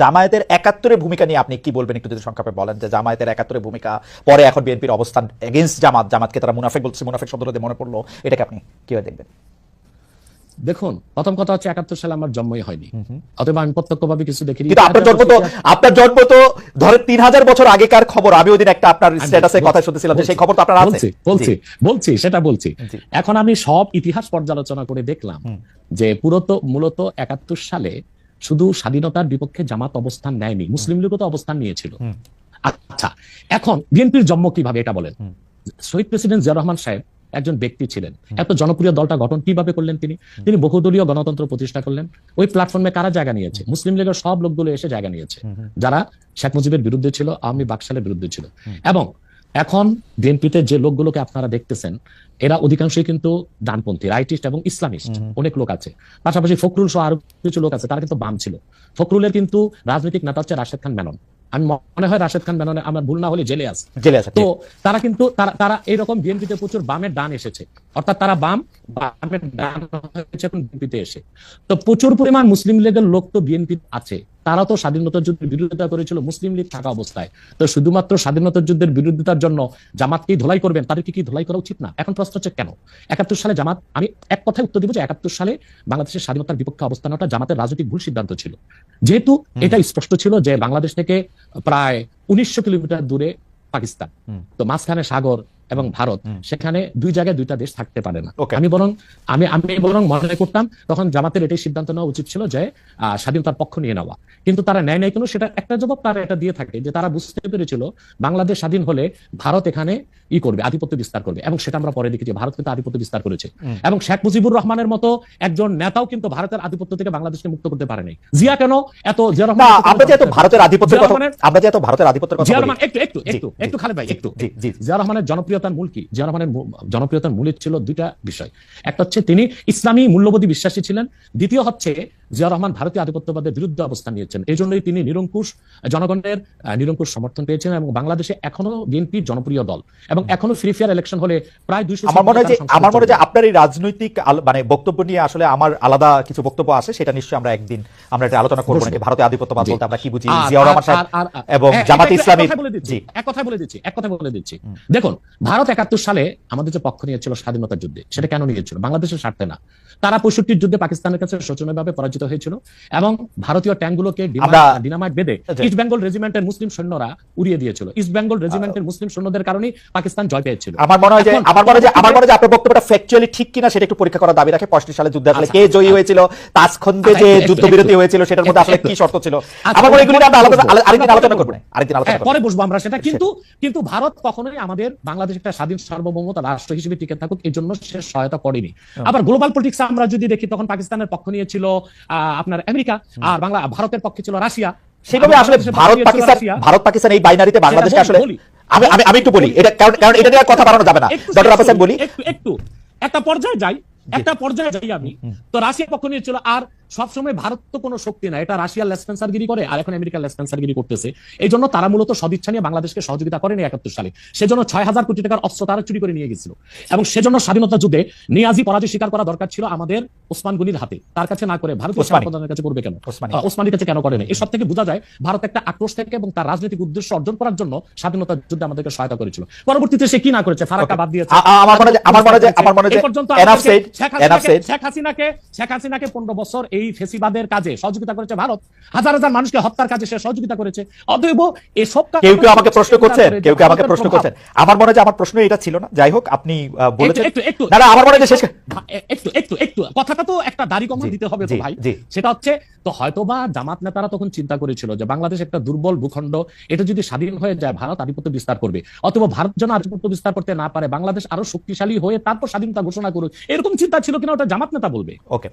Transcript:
জামায়াতের একাত্তরের ভূমিকা নিয়ে আপনি কি বলবেন একটু যদি সংক্ষেপে বলেন যে জামায়াতের একাত্তরের ভূমিকা পরে এখন বিএনপির অবস্থান এগেনস্ট জামাত জামাতকে তারা মুনাফেক বলছে মুনাফেক শব্দটা দিয়ে মনে পড়ল এটাকে আপনি কীভাবে দেখবেন? দেখুন প্রথম কথা হচ্ছে একাত্তর সালে আমার জন্মই হয়নি। অতএব আমি প্রত্যক্ষভাবে কিছু দেখিনি। কিন্তু আপনার জন্ম তো আপনার জন্ম তো ধরেন তিন হাজার বছর আগেকার খবর আমি ওই দিন একটা আপনার স্ট্যাটাসে কথা শুনতেছিলাম সেই খবর তো আপনার আছে। বলছি বলছি সেটা বলছি। এখন আমি সব ইতিহাস পর্যালোচনা করে দেখলাম। যে পুরত মূলত একাত্তর সালে শুধু স্বাধীনতার বিপক্ষে জামাত অবস্থান নেয়নি মুসলিম লীগও তো অবস্থান নিয়েছিল। আচ্ছা এখন বিএনপির জন্ম কীভাবে এটা বলেন? শহীদ প্রেসিডেন্ট জিয়া রহমান সাহেব একজন ব্যক্তি ছিলেন। এত জনপ্রিয় দলটা গঠন কীভাবে করলেন তিনি? তিনি বহুদলীয় গণতন্ত্র প্রতিষ্ঠা করলেন। ওই প্ল্যাটফর্মে কারা জায়গা নিয়েছে? মুসলিম লীগের সব লোকগুলো এসে জায়গা নিয়েছে। যারা শেখ মুজিবের বিরুদ্ধে ছিল আওয়ামী বাকশালের বিরুদ্ধে ছিল। এবং এখন বিএনপিতে যে লোকগুলোকে আপনারা দেখতেছেন এরা অধিকাংশই কিন্তু ডানপন্থী রাইটিস্ট এবং ইসলামিস্ট অনেক লোক আছে। পাশাপাশি ফখরুল সহ আরও কিছু লোক আছে তারা কিন্তু বাম ছিল। ফখরুলের কিন্তু রাজনৈতিক নেতা হচ্ছে রাশেদ খান মেনন। আমি মনে হয় রাশেদ খান মেননে আমার ভুল না হলে জেলে আছে। জেলে আছে তো তারা কিন্তু তারা তারা এইরকম বিএনপিতে প্রচুর বামের ডান এসেছে। অর্থাৎ তারা বাম বামের ডান হয়েছে এখন বিএনপিতে এসে। তো প্রচুর পরিমাণ মুসলিম লীগের লোক তো বিএনপি আছে। তারা তো স্বাধীনতা যুদ্ধের বিরোধিতা করেছিল মুসলিম লীগ থাকা অবস্থায়। তো শুধুমাত্র স্বাধীনতা যুদ্ধের বিরোধিতার জন্য জামাতকেই ধোলাই করবেন তাদেরকে কি ধোলাই করা উচিত না? এখন প্রশ্ন হচ্ছে কেন? একাত্তর সালে জামাত আমি এক কথায় উত্তর দিব যে একাত্তর সালে বাংলাদেশের স্বাধীনতার বিপক্ষে অবস্থান ওটা জামাতের রাজনৈতিক ভুল সিদ্ধান্ত ছিল। যেহেতু এটা স্পষ্ট ছিল যে বাংলাদেশ থেকে প্রায় উনিশশো কিলোমিটার দূরে পাকিস্তান। তো মাঝখানে সাগর এবং ভারত সেখানে দুই জায়গায় দুইটা দেশ থাকতে পারে না. আমি বরং আমি আমি বরং মনে করতাম তখন জামাতের এটাই সিদ্ধান্ত নেওয়া উচিত ছিল যে স্বাধীনতার পক্ষ নিয়ে নেওয়া। কিন্তু তারা নেয় নাই কেন সেটা একটা জবাব তারা এটা দিয়ে থাকে যে তারা বুঝতে পেরেছিল বাংলাদেশ স্বাধীন হলে ভারত এখানে ই করবে আধিপত্য বিস্তার করবে। এবং সেটা আমরা পরে দেখেছি ভারত কিন্তু আধিপত্য বিস্তার করেছে। এবং শেখ মুজিবুর রহমানের মতো একজন নেতাও কিন্তু ভারতের আধিপত্য থেকে বাংলাদেশকে মুক্ত করতে পারেনি জিয়া কেন এত জিয়া রহমান আমরা যে এত ভারতের আধিপত্যের কথা আমরা যে এত ভারতের আধিপত্যের কথা জিয়া রহমান একটু একটু একটু একটু খালেদ ভাই একটু জিয়া রহমানের জনপ্রিয়তার মূল কি? মূল- জনপ্রিয়তার মূলে ছিল দুইটা বিষয়। একটা হচ্ছে তিনি ইসলামী মূল্যবোধী বিশ্বাসী ছিলেন। দ্বিতীয় হচ্ছে জিয়া রহমান ভারতীয় আধিপত্যবাদের বিরুদ্ধে অবস্থান নিয়েছেন। এই জন্যই তিনি নিরঙ্কুশ জনগণের নিরঙ্কুশ সমর্থন পেয়েছেন এবং বাংলাদেশে এখনও বিএনপির জনপ্রিয় দল এবং এখনও ফ্রি ফেয়ার ইলেকশন হলে প্রায় দুইশো আমার মনে হয় আমার মনে হয় আপনার এই রাজনৈতিক মানে বক্তব্য নিয়ে আসলে আমার আলাদা কিছু বক্তব্য আছে সেটা নিশ্চয়ই আমরা একদিন আমরা এটা আলোচনা করব। নাকি ভারতীয় আধিপত্যবাদ বলতে আমরা কি বুঝি? জিয়াউর রহমান সাহেব এবং হ্যাঁ, জামাত ইসলামী বলে দিচ্ছি, জি। এক কথায় বলে দিচ্ছি এক কথা বলে দিচ্ছি। দেখুন ভারত একাত্তর সালে আমাদের যে পক্ষ নিয়েছিল স্বাধীনতার যুদ্ধে সেটা কেন নিয়েছিল? বাংলাদেশের স্বার্থে না। তারা পঁয়ষট্টির যুদ্ধে পাকিস্তানের কাছে শোচনীয়ভাবে পরাজিত হয়েছিল এবং ভারতীয় ট্যাঙ্কগুলোকে ডিনামাইট বেঁধে ইস্ট বেঙ্গল রেজিমেন্টের মুসলিম সৈন্যরা উড়িয়ে দিয়েছিল। ইস্ট বেঙ্গল রেজিমেন্টের মুসলিম সৈন্যদের কারণেই পাকিস্তান জয় পেয়েছিল। আমার মনে হয় যে আমার মনে হয় যে আমার মনে হয় যে আপনার বক্তব্যটা ফ্যাকচুয়ালি ঠিক কিনা সেটা একটু পরীক্ষা করার দাবি রাখে। পঁয়ষট্টি সালে যুদ্ধ আসলে আচ্ছা, কে জয়ী আচ্ছা। হয়েছিল তাজখন্দে আচ্ছা, যে যুদ্ধবিরতি হয়েছিল সেটার মধ্যে আসলে কি শর্ত ছিল? আচ্ছা, আমার মনে এগুলি আমরা আলাদা আরেকদিন আলোচনা করব আরেকদিন আলোচনা হ্যাঁ, পরে বসবো আমরা সেটা। কিন্তু কিন্তু ভারত কখনোই আমাদের বাংলাদেশ একটা স্বাধীন সার্বভৌমতা রাষ্ট্র হিসেবে টিকে থাকুক এই জন্য সে সহায়তা করেনি। আবার গ্লোবাল পলিটিক্স আমরা যদি দেখি তখন পাকিস্তানের পক্ষ নিয়েছিল আপনার আমেরিকা আর বাংলা ভারতের পক্ষে ছিল রাশিয়া। সেভাবে আসলে ভারত পাকিস্তান রাশিয়া। ভারত পাকিস্তান এই বাইনারিতে বাংলাদেশকে আসলে আমি আমি আমি একটু বলি। এটা কারণ কারণ এটা নিয়ে কথা বাড়ানো যাবে না। একটু ডক্টর আব্বাস বলি। একটু একটু। একটা পর্যায়ে যাই একটা পর্যায়ে যাই আমি। তো রাশিয়া পক্ষ নিয়ে নিয়েছিল আর সবসময় ভারত তো কোনো শক্তি না। এটা রাশিয়ার লেসপেন্সারগিরি করে আর এখন আমেরিকার লেসপেন্সারগিরি করতেছে। এই জন্য তারা মূলত সদিচ্ছা নিয়ে বাংলাদেশকে সহযোগিতা করেনি একাত্তর সালে। সেজন্য ছয় হাজার কোটি টাকার অস্ত্র তারা চুরি করে নিয়ে গেছিল। এবং সেজন্য স্বাধীনতা যুদ্ধে নিয়াজি পরাজয় স্বীকার করা দরকার ছিল আমাদের ওসমান গনির হাতে। তার কাছে না করে ভারতীয় ওসমানী। কাছে করবে কেন? ওসমানীর কাছে কেন করে না এসব থেকে বোঝা যায় ভারত একটা আক্রোশ থেকে এবং তার রাজনৈতিক উদ্দেশ্য অর্জন করার জন্য স্বাধীনতা যুদ্ধে আমাদেরকে সহায়তা করেছিল। পরবর্তীতে সে কি না করেছে? ফারাক্কা বাদ দিয়েছে। আমার মনে হয় আমার মনে হয় আমার মনে শেখ হাসিনাকে- শেখ হাসিনাকে শেখ হাসিনাকে পনেরো বছর এই ফেসিবাদের কাজে সহযোগিতা করেছে ভারত। হাজার হাজার মানুষকে হত্যার কাজে সে সহযোগিতা করেছে। অতএব এসব কেউ কেউ আমাকে প্রশ্ন করছেন কেউ কেউ আমাকে প্রশ্ন। করছেন আমার মনে হয় আমার প্রশ্ন এটা ছিল না। যাই হোক আপনি বলেছেন। একটু একটু। না না আমার মনে হয় শেষ একটু একটু একটু। কথাটা তো একটা দাড়ি কমা দিতে হবে তো ভাই। সেটা হচ্ছে তো হয়তোবা জামাত নেতারা তখন চিন্তা করেছিল যে বাংলাদেশ একটা দুর্বল ভূখণ্ড এটা যদি স্বাধীন হয়ে যায় ভারত আধিপত্য বিস্তার করবে। অথবা ভারত যেন আধিপত্য বিস্তার করতে না পারে বাংলাদেশ আরও শক্তিশালী হয়ে তারপর স্বাধীনতা ঘোষণা করুক। এরকম চিন্তা ছিল কিনা ওটা জামাত নেতা বলবে। ওকে।